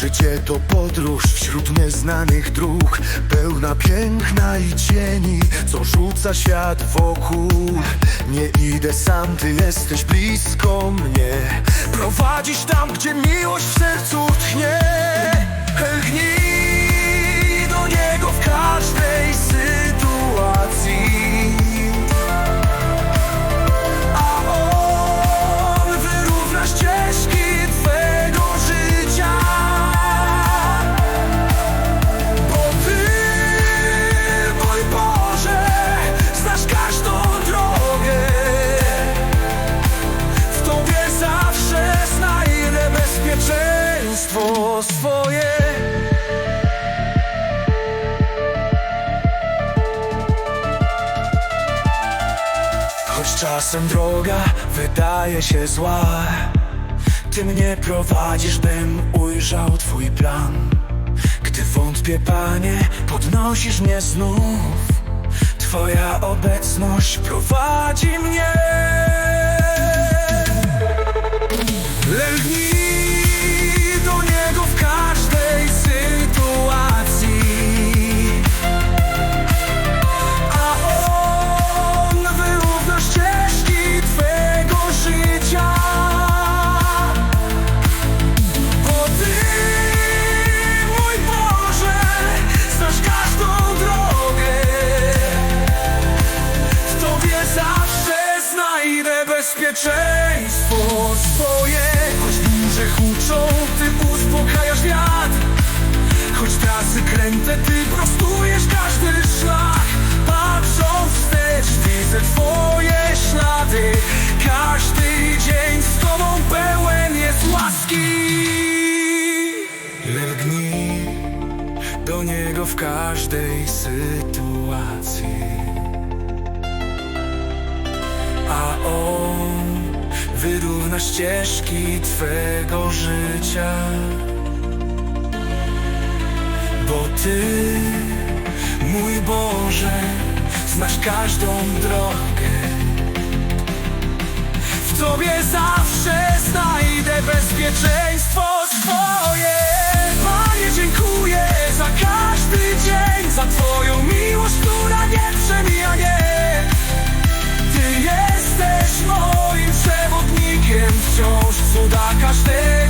Życie to podróż wśród nieznanych dróg Pełna piękna i cieni Co rzuca świat wokół. Nie idę sam, ty jesteś blisko mnie. Prowadzisz tam, gdzie miłość w sercu tchnie. Lgnij bezpieczeństwo swoje. Choć czasem droga wydaje się zła Ty mnie prowadzisz, bym ujrzał Twój plan. Gdy wątpię, Panie, podnosisz mnie znów. Twoja obecność prowadzi mnie huczą, Ty uspokajasz wiatr. Choć trasy kręte, ty prostujesz każdy szlak. Patrząc wstecz, widzę twoje ślady. Każdy dzień z tobą pełen jest łaski. Lgnij do niego w każdej sytuacji wyrówna ścieżki twego życia bo Ty, mój Boże, znasz każdą drogę. W Tobie zawsze znajdę bezpieczeństwo stay